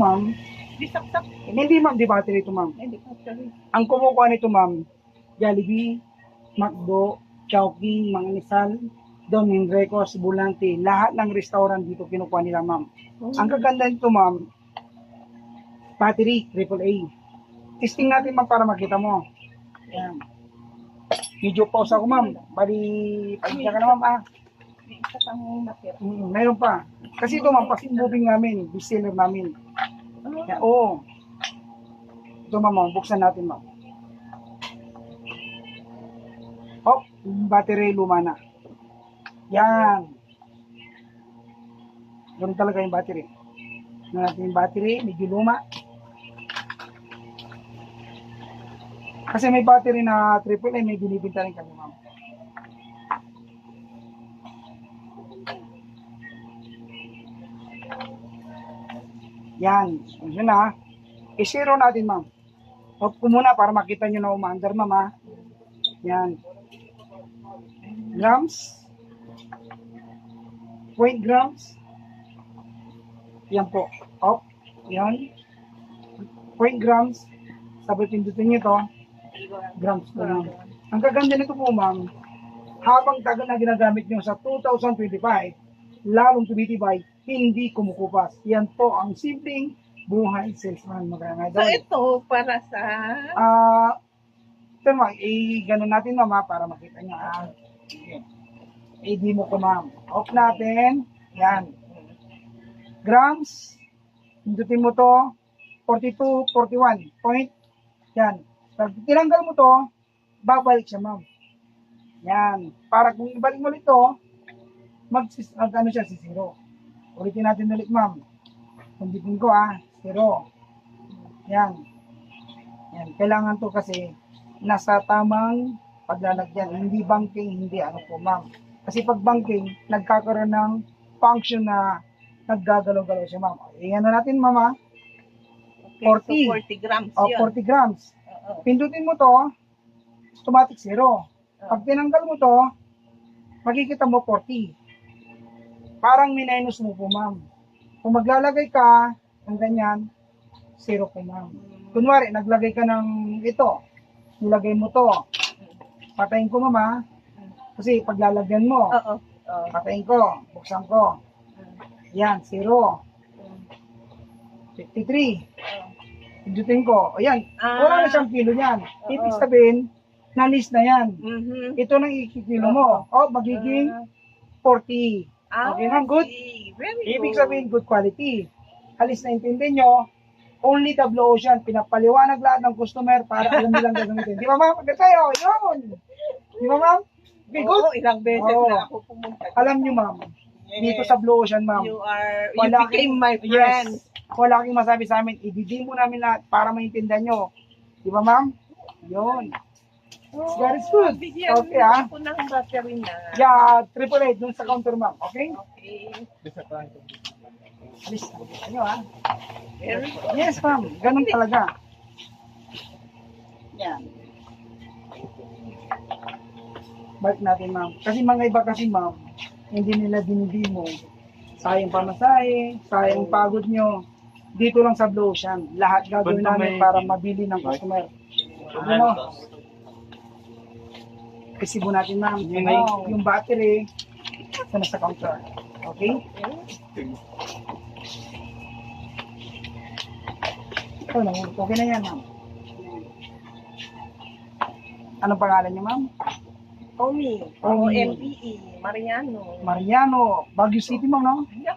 ma'am, Bisaksak. hindi ma'am, di battery ito ma'am. Hindi tuloy. Ang kumukuha nito ma'am, Jollibee, McDo, Chowking, Mang Inasal, Don Henrico's, Bulante, lahat ng restaurant dito kinukuha nila ma'am. Ang kaganda nito ma'am, battery, AAA. Testing natin ma'am para makita mo. Yan. Medyo pause ako ma'am. Bali, pagkita ka na ma'am ah. May isa kang natira. Mm, mayroon pa. Kasi ito ma'am, fast moving namin, bestseller namin. Yan, oo. Ito ma'am, oh, buksan natin ma'am. Oh, battery luma na. Yan. Ganun talaga yung battery. Tingnan natin yung battery, medyo luma. Kasi may battery na AAA, may binibinta rin kami Yan. Yun na. I-zero natin, ma'am. Off ko muna para makita nyo na umaandar, ma'am, ha. Yan. Grams. Point grams. Yan po. Off. Yan. Point grams. Sabi pindutin nyo to. Grams po, ma'am. Ang kaganda nito po, ma'am, habang tagal na ginagamit nyo sa 2025, lalong tumitibay, hindi kumukupas. Yan po ang simpleng buhay salesman mga So ito para sa Ah, ito ma'am, i-ganon natin ma'am ha, para makita nyo. Ah, sige. I-demo ko ma'am. Off natin. Yan. Grams. Pindutin mo to. 42, 41. Point. Yan. Pag tinanggal mo to, babalik siya ma'am. Yan. Para kung ibalik mo ulit to, mag, mag ano siya si zero. Ulitin natin ulit ma'am. Pindutin ko ah, zero. Yan. Yan, kailangan to kasi nasa tamang paglalagyan, hindi banking, hindi ano po ma'am. Kasi pag banking, nagkakaroon ng function na naggagalaw-galaw siya ma'am. Iyan na natin mama, okay, 40. so 40 grams o yun. 40 grams. Oo. Pindutin mo to, automatic zero. Pag tinanggal mo to, makikita mo 40. Parang minus mo po ma'am. Kung maglalagay ka ng ganyan, zero po ma'am. Kunwari, naglagay ka ng ito. Nilagay mo to. Patayin ko mama. Kasi paglalagyan mo, Oo. Oo. patayin ko, buksan ko. Yan, zero. 53. Pindutin ko. Ayan, Ah. wala na siyang kilo yan. Ibig Oo. sabihin, nalis na yan. Mhm. Ito nang ikikilo mo. O, magiging 40. Ah, Okay ma'am, good. Very Ibig good. sabihin, good quality. Halis na intindi nyo, only Blue Ocean, pinapaliwanag lahat ng customer para alam nilang gagamitin. Di ba ma'am? Agad tayo, yun. Di ba ma'am? Okay, good. Oo, ilang beses Oo. na ako pumunta. Alam nyo ma'am, dito sa Blue Ocean ma'am, You are, you Wala became my friend. Yes. Wala kang masabi sa amin. Ibibigay mo namin lahat para maintindihan nyo. Di ba, ma'am? Yun. Oh, That is good. Bigyan Okay, ah. ako ng battery na. Yeah, triple eight dun sa counter, ma'am. Okay? Okay. Alis. Ano, ha? Very good. Yes, ma'am. Ganun talaga. Yan. Balik natin, ma'am. Kasi mga iba kasi, ma'am, hindi nila dinidimo. Sayang pamasahe, sayang pagod nyo. Dito lang sa Blue Ocean. Lahat gagawin Basta namin may- para mabili ng customer. Ano mo? Resibo natin, ma'am. Yun Ano, ay- yung battery, sa nasa counter. Okay? Ito, nahulog. Okay na yan, ma'am. Anong pangalan niyo, ma'am? Omi. O-M-E-E. Mariano. Mariano, Baguio City, ma'am, no? Yup.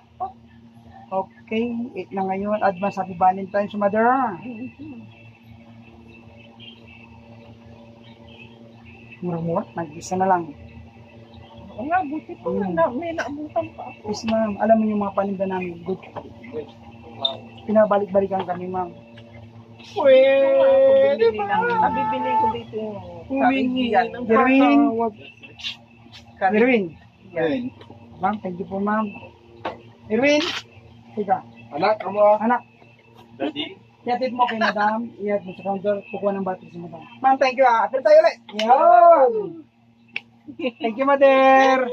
Okay, 8 na ngayon. Advance Happy Valentine's, mother. Murmur, nag-isa na lang. Oo nga, buti pa Mm. na, may naabutan pa ako. Yes, ma'am. Alam mo yung mga paninda namin. Good. Pinabalik-balikan kami, ma'am. Pwede ba? Nabibili ko dito yung Humingi. Jerwin. tatawag. Erwin. Yan. Ma'am, thank you po, ma'am. Erwin. Teka, Anak, amo. anak. Daddy. Iatid mo kay madam. Iat mo sa counter. Kukuha ng battery si madam. Ma'am, thank you ah. After tayo ulit. Yan. Thank you, mother.